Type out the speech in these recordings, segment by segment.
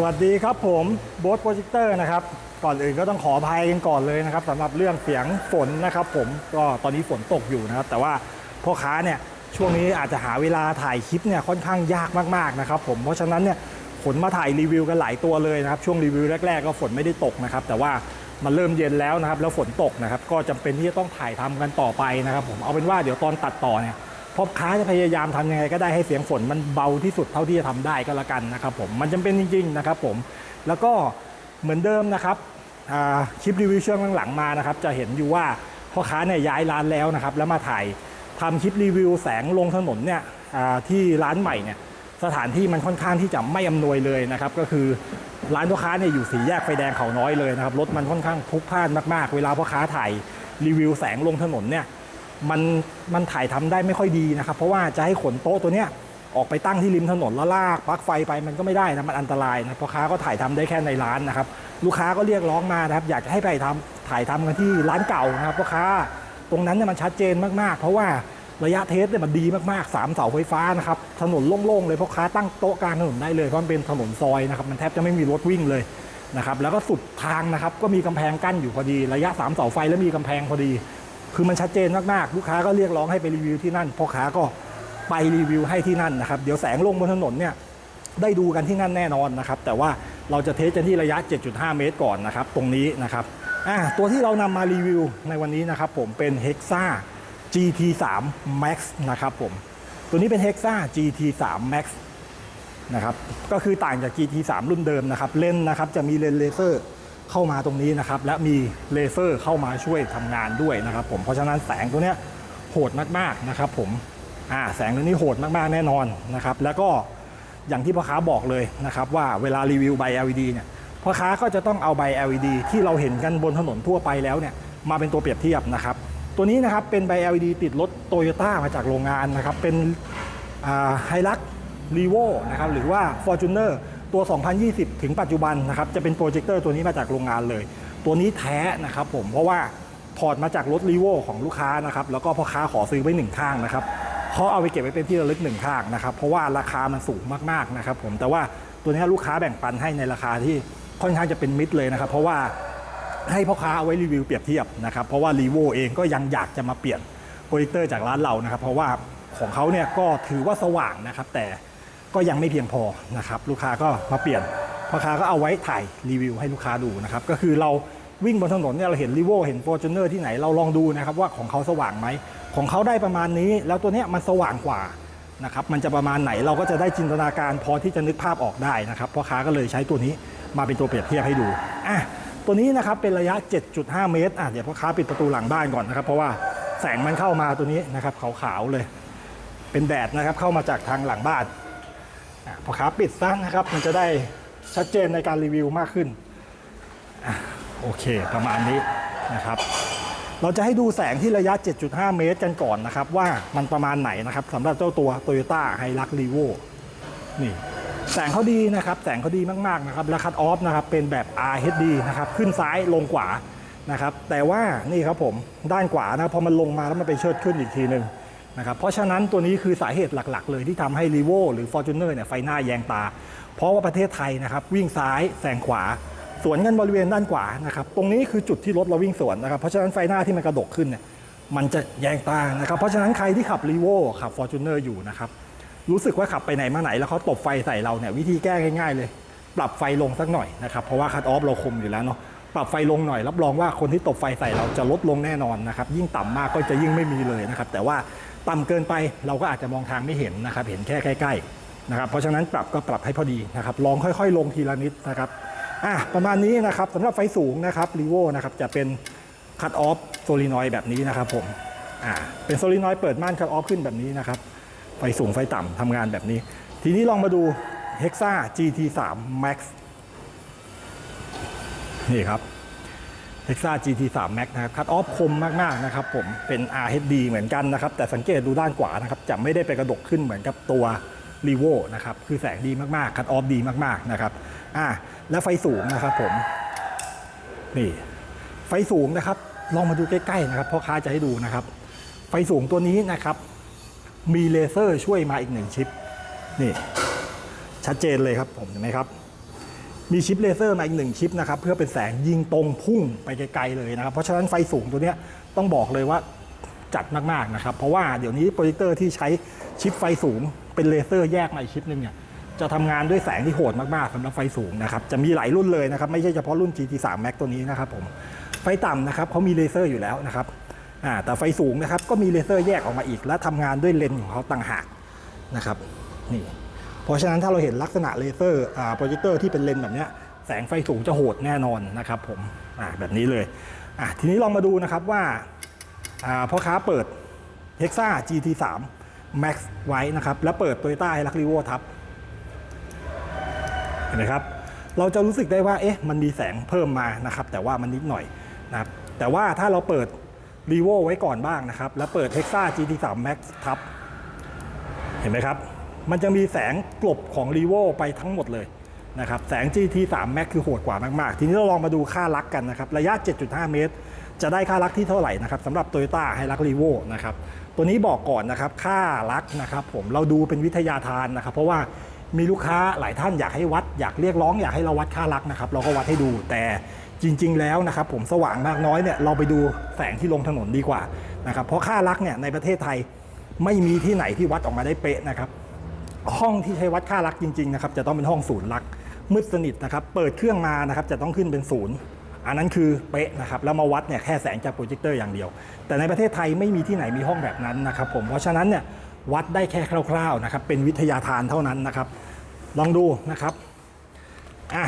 สวัสดีครับผมโบสโปรเจคเตอร์นะครับก่อนอื่นก็ต้องขออภัยกันก่อนเลยนะครับสำหรับเรื่องเสียงฝนนะครับ ผมก็ตอนนี้ฝนตกอยู่นะครับ แต่ว่าพ่อค้าเนี่ยช่วงนี้อาจจะหาเวลาถ่ายคลิปเนี่ยค่อนข้างยากมากๆนะครับ ผมเพราะฉะนั้นเนี่ยฝนมาถ่ายรีวิวกันหลายตัวเลยนะครับ ช่วงรีวิวแรก ๆ ก็ฝนไม่ได้ตกนะครับ แต่ว่ามันเริ่มเย็นแล้วนะครับ แล้วฝนตกนะครับ ก็จำเป็นที่จะต้องถ่ายทำกันต่อไปนะครับ ผมเอาเป็นว่าเดี๋ยวตอนตัดต่อเนี่ย พ่อค้าจะพยายามทำยังไงก็ได้ให้เสียงฝนมันเบาที่สุดเท่าที่จะทำได้ก็แล้วกันนะครับผมมันจำเป็นจริง ๆ นะครับผมแล้วก็เหมือนเดิมนะครับคลิปรีวิวช่วงหลังๆมานะครับจะเห็นอยู่ว่าพ่อค้าเนี่ยย้ายร้านแล้วนะครับแล้วมาถ่ายทำคลิปรีวิวแสงลงถนนเนี่ยที่ร้านใหม่เนี่ยสถานที่มันค่อนข้างที่จะไม่อำนวยเลยนะครับก็คือร้านพ่อค้าเนี่ยอยู่สีแยกไฟแดงเขาน้อยเลยนะครับรถมันค่อนข้างพลุกพล่านมากๆ เวลาพ่อค้าถ่ายรีวิวแสงลงถนนเนี่ย มันมันถ่ายทำได้ไม่ค่อยดีนะครับ เพราะว่าจะให้ขนโต๊ะตัวเนี้ยออกไปตั้งที่ริมถนนแล้วลากปลั๊กไฟไปมันก็ไม่ได้นะมันอันตรายนะพ่อค้าก็ถ่ายทำได้แค่ในร้านนะครับ ลูกค้าก็เรียกร้องมานะครับ อยากจะให้ไปทำถ่ายทำกันที่ร้านเก่านะครับพ่อค้าตรงนั้นเนี่ยมันชัดเจนมากๆ เพราะว่าระยะเทสเนี่ยมันดีมากๆสามเสาไฟฟ้านะครับถนนโล่งๆเลยพ่อค้าตั้งโต๊ะกลางถนนได้เลยเพราะมันเป็นถนนซอยนะครับมันแทบจะไม่มีรถวิ่งเลยนะครับแล้วก็สุดทางนะครับก็มีกำแพงกั้นอยู่พอดีระยะสามเสาไฟแล้วมีกำแพงพอดี คือมันชัดเจนมากๆ ลูกค้าก็เรียกร้องให้ไปรีวิวที่นั่นพ่อค้าก็ไปรีวิวให้ที่นั่นนะครับ เดี๋ยวแสงลงบนถนนเนี่ยได้ดูกันที่นั่นแน่นอนนะครับ แต่ว่าเราจะเทสกันที่ระยะ 7.5 เมตรก่อนนะครับ ตรงนี้นะครับอะตัวที่เรานำมารีวิวในวันนี้นะครับผมเป็น Hexa GT3 Max นะครับผม ตัวนี้เป็น Hexa GT3 Max นะครับ ก็คือต่างจาก GT3 รุ่นเดิมนะครับ เลนนะครับจะมีเลนเลเซอร์ เข้ามาตรงนี้นะครับ และมีเลเซอร์เข้ามาช่วยทำงานด้วยนะครับ ผมเพราะฉะนั้นแสงตัวเนี้ยโหดมากๆนะครับผมอ่าแสงตัวนี้โหดมากๆแน่นอนนะครับ แล้วก็อย่างที่พ่อค้าบอกเลยนะครับ ว่าเวลารีวิวใบ LED เนี่ยพ่อค้าก็จะต้องเอาใบ LED ที่เราเห็นกันบนถนนทั่วไปแล้วเนี่ยมาเป็นตัวเปรียบเทียบนะครับ ตัวนี้นะครับเป็นใบ LED ติดรถโตโยต้ามาจากโรงงานนะครับ เป็นไฮลักรีโวนะครับหรือว่า Fortuner ตัว 2020 ถึงปัจจุบันนะครับจะเป็นโปรเจคเตอร์ตัวนี้มาจากโรงงานเลย ตัวนี้แท้นะครับผมเพราะว่าถอดมาจากรถรีโวของลูกค้านะครับแล้วก็พ่อค้าขอซื้อไว้หนึ่งข้างนะครับเขาเอาไปเก็บไว้เป็นที่ระลึกหนึ่งข้างนะครับเพราะว่าราคามันสูงมากๆนะครับผมแต่ว่าตัวนี้ลูกค้าแบ่งปันให้ในราคาที่ค่อนข้างจะเป็นมิตรเลยนะครับเพราะว่าให้พ่อค้าเอาไว้รีวิวเปรียบเทียบนะครับเพราะว่า r ีโวเองก็ยังอยากจะมาเปลี่ยนโปรเจคเตอร์จากร้านเรานะครับเพราะว่าของเขาเนี่ยก็ถือว่าสว่างนะครับแต่ ก็ยังไม่เพียงพอนะครับลูกค้าก็มาเปลี่ยนพ่อค้าก็เอาไว้ถ่ายรีวิวให้ลูกค้าดูนะครับก็คือเราวิ่งบนถนนเนี่ยเราเห็นรีโวเห็น f o r t u n e r ที่ไหนเราลองดูนะครับว่าของเขาสว่างไหมของเขาได้ประมาณนี้ แล้วตัวเนี้ยมันสว่างกว่านะครับมันจะประมาณไหนเราก็จะได้จินตนาการพอที่จะนึกภาพออกได้นะครับพ่อค้าก็เลยใช้ตัวนี้มาเป็นตัวเปรียบเทียบให้ดูอะตัวนี้นะครับเป็นระยะ 7.5 เมตรอะเดี๋ยวพ่อค้าปิดประตูหลังบ้านก่อนนะครับเพราะว่าแสงมันเข้ามาตัวนี้นะครับขาวๆเลย เป็นแดดนะครับเข้ามาจากทางหลังบ้าน พอคาปิดซะนะครับ มันจะได้ชัดเจนในการรีวิวมากขึ้นอโอเค ประมาณนี้นะครับ เราจะให้ดูแสงที่ระยะ 7.5 เมตรกันก่อนนะครับ ว่ามันประมาณไหนนะครับสำหรับเจ้าตัว Toyota Hilux Revo นี่แสงเขาดีนะครับ แสงเขาดีมากๆนะครับ และคัตออฟนะครับ เป็นแบบ RHD นะครับ ขึ้นซ้ายลงขวานะครับ แต่ว่านี่ครับผม ด้านขวานะ พอมันลงมาแล้วมันไปเชิดขึ้นอีกทีหนึ่ง นะครับเพราะฉะนั้นตัวนี้คือสาเหตุหลักๆ เลยที่ทำให้ r ีโวหรือ Fortuner เนี่ยไฟหน้าแยงตา เพราะว่าประเทศไทยนะครับวิ่งซ้ายแซงขวา สวนกันบริเวณด้านขวานะครับตรงนี้คือจุดที่รถเราวิ่งสวนนะครับเพราะฉะนั้นไฟหน้าที่มันกระดกขึ้นเนี่ยมันจะแยงตานะครับเพราะฉะนั้นใครที่ขับ r ีโวขับ Fortuner อยู่นะครับรู้สึกว่าขับไปไหนมาไหนแล้วเขาตบไฟใส่เราเนี่ยวิธีแก้ง่ายๆ เลย ปรับไฟลงสักหน่อยนะครับเพราะว่าคัตออฟเราคมอยู่แล้วเนาะปรับไฟลงหน่อยรับรองว่าคนที่ตบไฟใส่เราจะลดลงแน่นอนนะครับยิ่งต่ำมากก็จะยิ่งไม่มีเลยนะครับแต่ว่า ต่ำเกินไปเราก็อาจจะมองทางไม่เห็นนะครับ เห็นแค่ใกล้ๆนะครับ เพราะฉะนั้นปรับก็ปรับให้พอดีนะครับ ลองค่อยๆ ลงทีละนิดนะครับอะประมาณนี้นะครับสำหรับไฟสูงนะครับรีโวนะครับจะเป็นคัตออฟโซลินอยแบบนี้นะครับผมอ่าเป็นโซลินอยเปิดม่านคัตออฟขึ้นแบบนี้นะครับ ไฟสูงไฟต่ำทำงานแบบนี้ ทีนี้ลองมาดู Hexa GT3 Max นี่ครับ Hexa GT3 Max นะครับคัตออฟคมมากๆนะครับผมเป็น RHD เหมือนกันนะครับ แต่สังเกตดูด้านขวานะครับจะไม่ได้ไปกระดกขึ้นเหมือนกับตัว r ีโวนะครับคือแสงดีมากๆคัตออฟดีมากๆนะครับอ่าแล้วไฟสูงนะครับผมนี่ไฟสูงนะครับ ลองมาดูใกล้ๆนะครับพ่อค้าจะให้ดูนะครับ ไฟสูงตัวนี้นะครับ มีเลเซอร์ช่วยมาอีกหนึ่งชิปนี่ชัดเจนเลยครับผมเห็นไหมครับ มีชิปเลเซอร์มาอีกหนึ่งชิปนะครับเพื่อเป็นแสงยิงตรงพุ่งไปไกลๆเลยนะครับ เพราะฉะนั้นไฟสูงตัวเนี้ยต้องบอกเลยว่าจัดมากๆนะครับ เพราะว่าเดี๋ยวนี้โปรเจคเตอร์ที่ใช้ชิปไฟสูง เป็นเลเซอร์แยกมาอีกชิปหนึงเนี่ยจะทำงานด้วยแสงที่โหดมากๆสำหรับไฟสูงนะครับจะมีหลายรุ่นเลยนะครับไม่ใช่เฉพาะรุ่น GT3 Max ตัวนี้นะครับผมไฟต่ำนะครับเขามีเลเซอร์อยู่แล้วนะครับแต่ไฟสูงนะครับก็มีเลเซอร์แยกออกมาอีก และทำงานด้วยเลนส์ของเขาต่างหากนะครับนี่ เพราะฉะนั้นถ้าเราเห็นลักษณะเลเซอร์อ่าโปรเจคเตอร์ที่เป็นเลนแบบนี้แสงไฟสูงจะโหดแน่นอนนะครับผมอ่าแบบนี้เลยอะทีนี้ลองมาดูนะครับว่าอ่าพ่อค้าเปิด Hexa GT3 Max ไว้นะครับ แล้วเปิด Toyota h i l u x r e v o ทับเห็นไหมครับ เราจะรู้สึกได้ว่าเอ๊ะมันมีแสงเพิ่มมานะครับ แต่ว่ามันนิดหน่อยนะครับแต่ว่าถ้าเราเปิด r e v o ไว้ก่อนบ้างนะครับ แล้วเปิด Hexa GT3 Max ทับ เห็นไหมครับ มันจะมีแสงกลบของ r e v o ไปทั้งหมดเลยนะครับแสง GT3 Max คือโหดกว่ามาก ๆ ทีนี้เราลองมาดูค่าลักกันนะครับระยะ 7.5 เมตร จะได้ค่าลักที่เท่าไหร่นะครับสำหรับ Toyota h i l u x r e v o นะครับตัวนี้บอกก่อนนะครับค่าลักนะครับผมเราดูเป็นวิทยาทานนะครับ เพราะว่ามีลูกค้าหลายท่านอยากให้วัดอยากเรียกร้องอยากให้เราวัดค่าลักนะครับเราก็วัดให้ดูแต่จริง ๆ แล้วนะครับผมสว่างมากน้อยเนี่ยเราไปดูแสงที่ลงถนนดีกว่านะครับเพราะค่าลักเนี่ยในประเทศไทยไม่มีที่ไหนที่วัดออกมาได้เป๊ะนะครับ ห้องที่ใช้วัดค่าลักจริงๆนะครับจะต้องเป็นห้องศูนย์ลักมืดสนิทนะครับเปิดเครื่องมานะครับจะต้องขึ้นเป็นศูนย์อันนั้นคือเป๊ะนะครับแล้วมาวัดเนี่ยแค่แสงจากโปรเจคเตอร์อย่างเดียว แต่ในประเทศไทยไม่มีที่ไหนมีห้องแบบนั้นนะครับผมเพราะฉะนั้นเนี่ยวัดได้แค่คร่าวๆนะครับเป็นวิทยาทานเท่านั้นนะครับ ลองดูนะครับอะ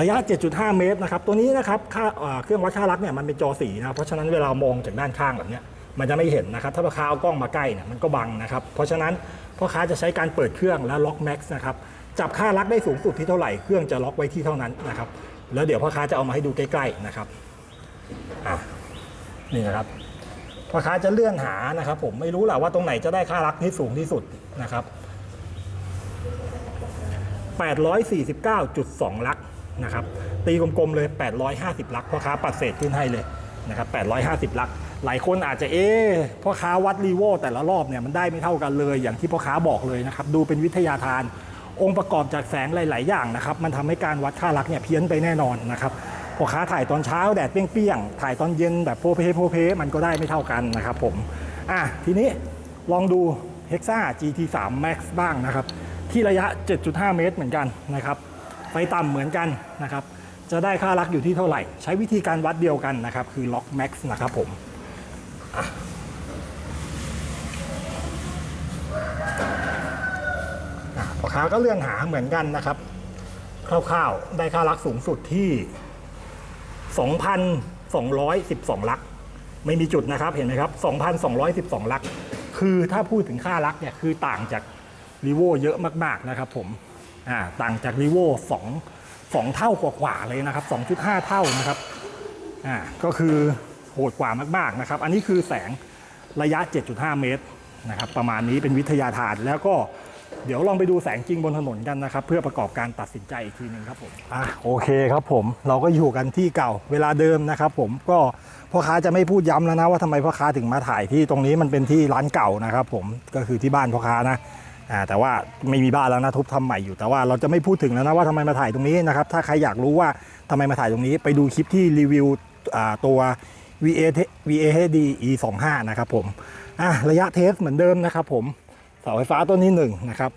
ระยะ 7.5 เมตรนะครับตัวนี้นะครับค่าเครื่องวัดค่าลักเนี่ยมันเป็นจอสีนะเพราะฉะนั้นเวลามองจากด้านข้างแบบเนี้ย มันจะไม่เห็นนะครับ ถ้าพ่อค้าเอากล้องมาใกล้เนี่ยมันก็บังนะครับ เพราะฉะนั้นพ่อค้าจะใช้การเปิดเครื่องและล็อกแม็กซ์นะครับจับค่าลักได้สูงสุดที่เท่าไหร่เครื่องจะล็อกไว้ที่เท่านั้นนะครับ แล้วเดี๋ยวพ่อค้าจะเอามาให้ดูใกล้ๆนะครับอะนี่นะครับพ่อค้าจะเลื่อนหานะครับ ผมไม่รู้แหละว่าตรงไหนจะได้ค่าลักที่สูงที่สุดนะครับ 849.2 ลักนะครับ ตีกลมๆเลย 850 ลักพ่อค้าปัดเศษขึ้นให้เลยนะครับ 850 ลัก หลายคนอาจจะเอ๊ะพ่อค้าวัดรีโวแต่ละรอบเนี่ยมันได้ไม่เท่ากันเลย อย่างที่พ่อค้าบอกเลยนะครับดูเป็นวิทยาทาน องค์ประกอบจากแสงหลาย ๆ อย่างนะครับมันทำให้การวัดค่าลักเนี่ยเพี้ยนไปแน่นอนนะครับพ่อค้าถ่ายตอนเช้าแดดเปรี้ยงๆถ่ายตอนเย็นแบบโพเพโพเพมันก็ได้ไม่เท่ากันนะครับผมอะทีนี้ลองดู Hexa GT3 Max บ้างนะครับที่ระยะ 7.5 เมตรเหมือนกันนะครับไฟต่ำเหมือนกันนะครับจะได้ค่าลักอยู่ที่เท่าไหร่ ใช้วิธีการวัดเดียวกันนะครับ คือล็อกแม็กซ์นะครับผม พ่อค้าก็เลื่อนหาเหมือนกันนะครับ คร่าวๆ ได้ค่าลักสูงสุดที่ 2,212 ลัก ไม่มีจุดนะครับ เห็นไหมครับ 2,212 ลัก คือถ้าพูดถึงค่าลักเนี่ย คือต่างจากรีโวเยอะมากๆนะครับผมอ่าต่างจากรีโว2 2เท่ากว่าๆเลยนะครับ 2.5 เท่านะครับอ่าก็คือ โหดกว่ามากๆนะครับ อันนี้คือแสงระยะ 7.5 เมตรนะครับประมาณนี้เป็นวิทยาทานแล้วก็เดี๋ยวลองไปดูแสงจริงบนถนนกันนะครับ เพื่อประกอบการตัดสินใจอีกทีหนึ่งครับผมอะโอเคครับผมเราก็อยู่กันที่เก่าเวลาเดิมนะครับผมก็พ่อค้าจะไม่พูดย้ำแล้วนะว่าทำไมพ่อค้าถึงมาถ่ายที่ตรงนี้มันเป็นที่ร้านเก่านะครับผมก็คือที่บ้านพ่อค้านะอ่าแต่ว่าไม่มีบ้านแล้วนะทุบทำใหม่อยู่แต่ว่าเราจะไม่พูดถึงแล้วนะว่าทำไมมาถ่ายตรงนี้นะครับถ้าใครอยากรู้ว่าทำไมมาถ่ายตรงนี้ ไปดูคลิปที่รีวิวอ่าตัว VA VA HD E 2 5นะครับผมอะระยะเทสเหมือนเดิมนะครับผมเสาไฟฟ้าต้นที่1นะครับ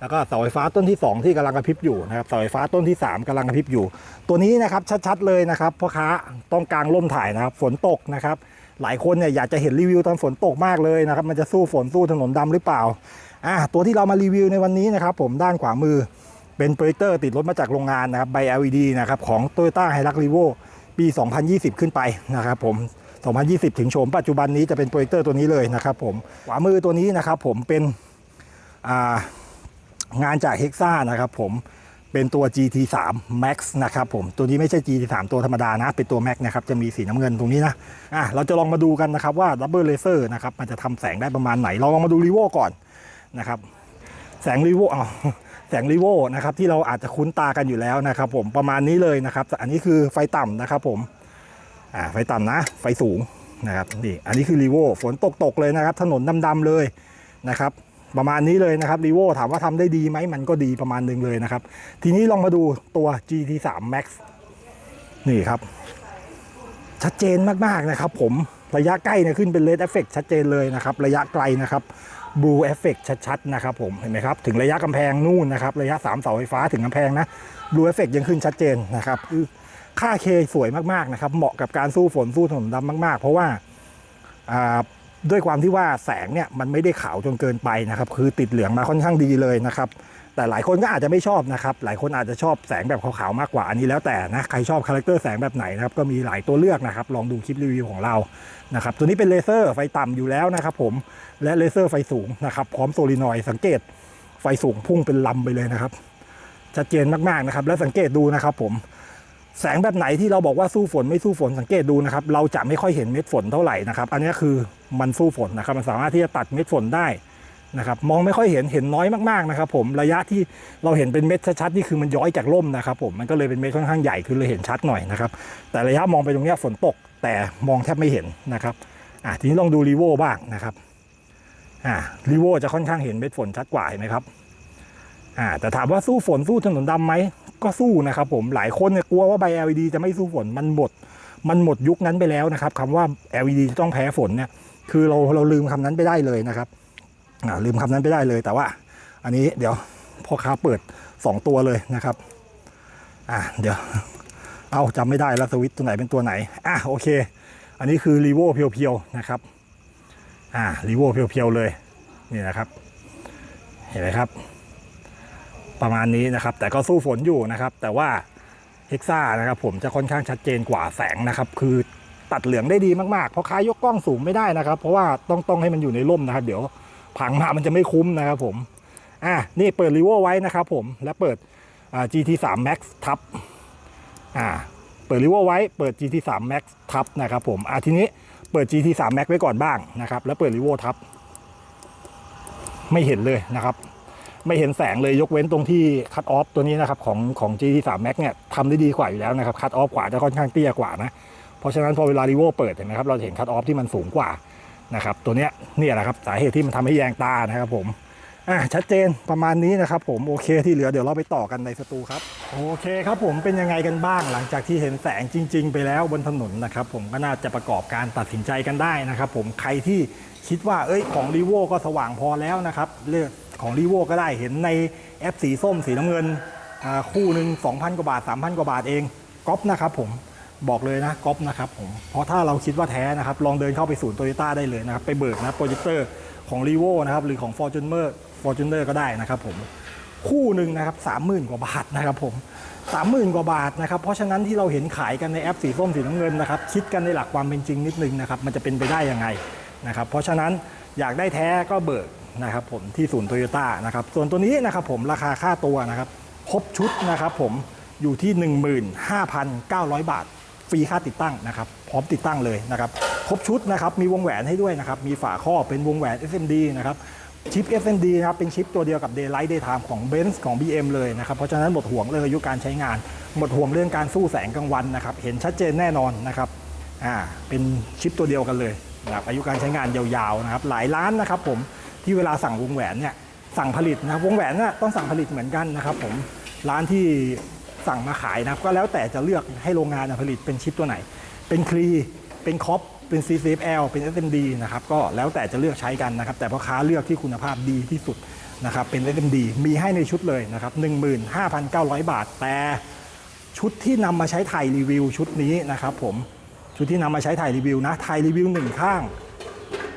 แล้วก็เสาไฟฟ้าต้นที่ 2 ที่กำลังกระพริบอยู่นะครับเสาไฟฟ้าต้นที่ 3กำลังกระพริบอยู่ ตัวนี้นะครับชัดๆเลยนะครับพ่อค้าต้องกลางร่มถ่ายนะครับฝนตกนะครับหลายคนเนี่ยอยากจะเห็นรีวิวตอนฝนตกมากเลยนะครับมันจะสู้ฝนสู้ถนนดำหรือเปล่าอะตัวที่เรามารีวิวในวันนี้นะครับผมด้านขวามือเป็นโปรเจคเตอร์ติดรถมาจากโรงงานนะครับใบ LED นะครับของ Toyota h i l u x r e v o ปี 2020 ขึ้นไปนะครับผม 2020 ถึงโฉมปัจจุบันนี้จะเป็นโปรเจคเตอร์ตัวนี้เลยนะครับผมขวามือตัวนี้นะครับผมเป็นางานจาก Hexa นะครับผมเป็นตัว GT3 Max นะครับผมตัวนี้ไม่ใช่ GT3 ตัวธรรมดานะ เป็นตัว Max นะครับจะมีสีน้ำเงินตรงนี้นะอะเราจะลองมาดูกันนะครับว่า Double Laser นะครับมันจะทำแสงได้ประมาณไหน เราลองมาดู r e v o ก่อนนะครับแสงรีโวอ๋อ แสงรีโวนะครับที่เราอาจจะคุ้นตากันอยู่แล้วนะครับ ผมประมาณนี้เลยนะครับอันนี้คือไฟต่ำนะครับผมอ่าไฟต่ำนะ ไฟสูงนะครับนี่อันนี้คือรีโวฝนตกตกเลยนะครับ ถนนดำๆเลยนะครับประมาณนี้เลยนะครับรีโวถามว่าทำได้ดีไหมมันก็ดีประมาณนึงเลยนะครับ ทีนี้ลองมาดูตัว GT3 Max นี่ครับ ชัดเจนมากๆนะครับ ผมระยะใกล้เนี่ยขึ้นเป็น Red Effect ชัดเจนเลยนะครับ ระยะไกลนะครับ บูเอฟเฟกชัดๆนะครับผมเห็นไหมครับถึงระยะกำแพงนู่นนะครับระยะ3เสาไฟฟ้าถึงกำแพงนะบูเอฟเฟกยังขึ้นชัดเจนนะครับคือค่าเคสวยมากๆนะครับเหมาะกับการสู้ฝนสู้ถนนดำมากๆ เพราะว่าด้วยความที่ว่าแสงเนี่ยมันไม่ได้ขาวจนเกินไปนะครับ คือติดเหลืองมาค่อนข้างดีเลยนะครับ แต่หลายคนก็อาจจะไม่ชอบนะครับ หลายคนอาจจะชอบแสงแบบขาวๆมากกว่าอันนี้แล้วแต่นะใครชอบคาแรคเตอร์แสงแบบไหนนะครับก็มีหลายตัวเลือกนะครับ ลองดูคลิปรีวิวของเรานะครับตัวนี้เป็นเลเซอร์ไฟต่ำอยู่แล้วนะครับผมและเลเซอร์ไฟสูงนะครับพร้อมโซลินอยสังเกตไฟสูงพุ่งเป็นลำไปเลยนะครับชัดเจนมากๆนะครับ และสังเกตดูนะครับผมแสงแบบไหนที่เราบอกว่าสู้ฝนไม่สู้ฝนสังเกตดูนะครับ เราจะไม่ค่อยเห็นเม็ดฝนเท่าไหร่นะครับ อันนี้คือมันสู้ฝนนะครับ มันสามารถที่จะตัดเม็ดฝนได้ นะครับมองไม่ค่อยเห็นเห็นน้อยมากๆนะครับผมระยะที่เราเห็นเป็นเม็ดชัดๆนี่คือมันย้อยจากร่มนะครับผมมันก็เลยเป็นเม็ดค่อนข้างใหญ่คือเลยเห็นชัดหน่อยนะครับแต่ระยะมองไปตรงนี้ฝนตกแต่มองแทบไม่เห็นนะครับอะทีนี้ลองดูรีโวบ้างนะครับอ่ารีโวจะค่อนข้างเห็นเม็ดฝนชัดกว่าเห็นไหมครับอ่าแต่ถามว่าสู้ฝนสู้ถนนดำไหมก็สู้นะครับผมหลายคนเนี่ยกลัวว่าใบ LED จะไม่สู้ฝนมันหมด มันหมดยุคนั้นไปแล้วนะครับคำว่า LED จะต้องแพ้ฝนเนี่ยคือเราเราลืมคำนั้นไปได้เลยนะครับ ลืมคำนั้นไปได้เลยแต่ว่า อันนี้เดี๋ยวพ่อค้าเปิด 2 ตัวเลยนะครับ อ่าเดี๋ยว เอาจำไม่ได้แล้วสวิตตัวไหนเป็นตัวไหน อะโอเค อันนี้คือรีโวเพียวๆนะครับ อ่ารีโวเพียวๆเลย นี่นะครับ เห็นไหมครับ ประมาณนี้นะครับ แต่ก็สู้ฝนอยู่นะครับ แต่ว่าเฮกซ่านะครับผมจะค่อนข้างชัดเจนกว่าแสงนะครับ คือตัดเหลืองได้ดีมากๆ เพราะค้ายกกล้องสูงไม่ได้นะครับ เพราะว่าต้องต้องให้มันอยู่ในร่มนะครับ เดี๋ยว พังมามันจะไม่คุ้มนะครับผมอะนี่เปิดรีโวไว้นะครับผมและเปิดอ่า GT3 Max ทับอ่าเปิดรีโวไว้เปิด GT3 Max ทับนะครับผมอะทีนี้เปิด GT3 Max ไว้ก่อนบ้างนะครับแล้วเปิดรีโวทับ ไม่เห็นเลยนะครับ ไม่เห็นแสงเลยยกเว้นตรงที่คัตออฟตัวนี้นะครับของของ GT3 Max เนี่ยทำได้ดีกว่าอยู่แล้วนะครับคัตออฟกว่าจะค่อนข้างเตี้ยกว่านะเพราะฉะนั้นพอเวลารีโวเปิดเห็นไหมครับเราจะเห็นคัตออฟที่มันสูงกว่า นะครับ ตัวเนี้ยนี่แหละครับสาเหตุที่มันทำให้แยงตานะครับผมอะชัดเจนประมาณนี้นะครับผมโอเคที่เหลือเดี๋ยวเราไปต่อกันในสตูครับโอเคครับผมเป็นยังไงกันบ้างหลังจากที่เห็นแสงจริง ๆ ไปแล้วบนถนนนะครับผมก็น่าจะประกอบการตัดสินใจกันได้นะครับผมใครที่คิดว่าเอ้ยของรีโวก็สว่างพอแล้วนะครับเลือกของรีโวก็ได้เห็นในแอปสีส้มสีน้ำเงินคู่หนึ่ง2,000 กว่าบาท 3,000 กว่าบาทเองก๊อปนะครับผม บอกเลยนะก๊อปนะครับผมเพราะถ้าเราคิดว่าแท้นะครับ ลองเดินเข้าไปศูนย์โตโยต้าได้เลยนะครับ ไปเบิกนะโปรเจคเตอร์ของ r ีโวนะครับ หรือของ Fortuner Fortuner ก็ได้นะครับผมคู่หนึ่งนะครับสามหมื่นกว่าบาทนะครับผมสามหมื่นกว่าบาทนะครับเพราะฉะนั้นที่เราเห็นขายกันในแอปสีส้มสีน้ำเงินนะครับคิดกันในหลักความเป็นจริงนิดนึงนะครับมันจะเป็นไปได้ยังไงนะครับเพราะฉะนั้นอยากได้แท้ก็เบิกนะครับผมที่ศูนย์โตโยต้านะครับส่วนตัวนี้นะครับผมราคาค่าตัวนะครับครบชุดนะครับผมอยู่ที่ 15,900 บาท ฟรีค่าติดตั้งนะครับ พร้อมติดตั้งเลยนะครับครบชุดนะครับมีวงแหวนให้ด้วยนะครับ มีฝาครอบเป็นวงแหวน SMD นะครับชิป SMD นะครับเป็นชิปตัวเดียวกับ Daylight Daytime ของ Benz ของ BM เลยนะครับ เพราะฉะนั้นหมดห่วงเรื่องอายุการใช้งาน หมดห่วงเรื่องการสู้แสงกลางวันนะครับ เห็นชัดเจนแน่นอนนะครับอ่าเป็นชิปตัวเดียวกันเลยนะครับอายุการใช้งานยาวๆนะครับหลายล้านนะครับผมที่เวลาสั่งวงแหวนเนี่ยสั่งผลิตนะครับวงแหวนน่ะต้องสั่งผลิตเหมือนกันนะครับผมร้านที่ สั่งมาขายนะก็แล้วแต่จะเลือกให้โรงงานผลิตเป็นชิปตัวไหน เป็นคลีเป็นคอปเป็น CCFL เป็น SMD นะครับก็แล้วแต่จะเลือกใช้กันนะครับแต่พ่อค้าเลือกที่คุณภาพดีที่สุดนะครับเป็น SMD มีให้ในชุดเลยนะครับ15,900 บาท แต่ชุดที่นำมาใช้ถ่ายรีวิวชุดนี้นะครับผมชุดที่นำมาใช้ถ่ายรีวิวนะถ่ายรีวิวหนึ่งข้าง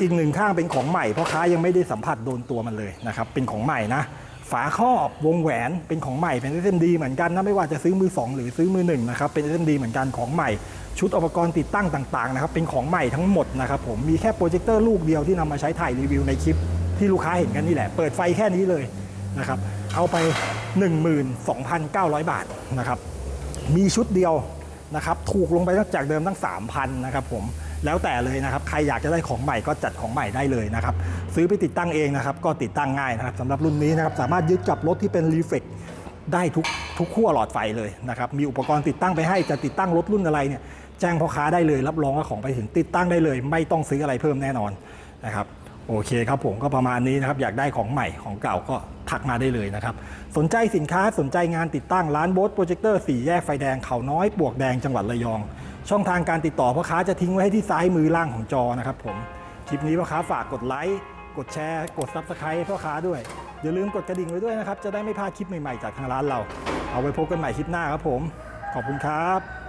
อีกหนึ่งข้างเป็นของใหม่พราะค้ายังไม่ได้สัมผัสโดนตัวมันเลยนะครับเป็นของใหม่นะ ฝาครอบวงแหวนเป็นของใหม่เป็น SMD เหมือนกันนะไม่ว่าจะซื้อมือ 2 หรือซื้อมือหนึ่งนะครับเป็น SMD เหมือนกันของใหม่ ชุดอุปกรณ์ติดตั้งต่างๆนะครับเป็นของใหม่ทั้งหมดนะครับผมมีแค่โปรเจคเตอร์ลูกเดียวที่นำมาใช้ถ่ายรีวิวในคลิปที่ลูกค้าเห็นกันนี่แหละ เปิดไฟแค่นี้เลยนะครับเอาไป 12,900 บาทนะครับมีชุดเดียวนะครับถูกลงไปจากเดิมตั้ง 3,000นะครับผม แล้วแต่เลยนะครับใครอยากจะได้ของใหม่ก็จัดของใหม่ได้เลยนะครับซื้อไปติดตั้งเองนะครับก็ติดตั้งง่ายนะครับสำหรับรุ่นนี้นะครับสามารถยึดกับรถที่เป็นรีเฟกได้ทุกทุกขั้วหลอดไฟเลยนะครับมีอุปกรณ์ติดตั้งไปให้จะติดตั้งรถรุ่นอะไรเนี่ยแจ้งพ่อค้าได้เลย รับรองว่าของไปถึงติดตั้งได้เลย ไม่ต้องซื้ออะไรเพิ่มแน่นอนนะครับโอเคครับผมก็ประมาณนี้นะครับอยากได้ของใหม่ของเก่าก็ทักมาได้เลยนะครับ สนใจสินค้าสนใจงานติดตั้งร้านโบสโปรเจคเตอร์สี่แยกไฟแดงเขาน้อยปวกแดงจังหวัดระยอง ช่องทางการติดต่อพ่อค้าจะทิ้งไว้ให้ที่ซ้ายมือล่างของจอนะครับผม คลิปนี้พ่อค้าฝากกดไลค์ กดแชร์ กดซับสไครต์พ่อค้าด้วย อย่าลืมกดกระดิ่งไว้ด้วยนะครับ จะได้ไม่พลาดคลิปใหม่ๆจากทางร้านเรา เอาไว้พบกันใหม่คลิปหน้าครับผม ขอบคุณครับ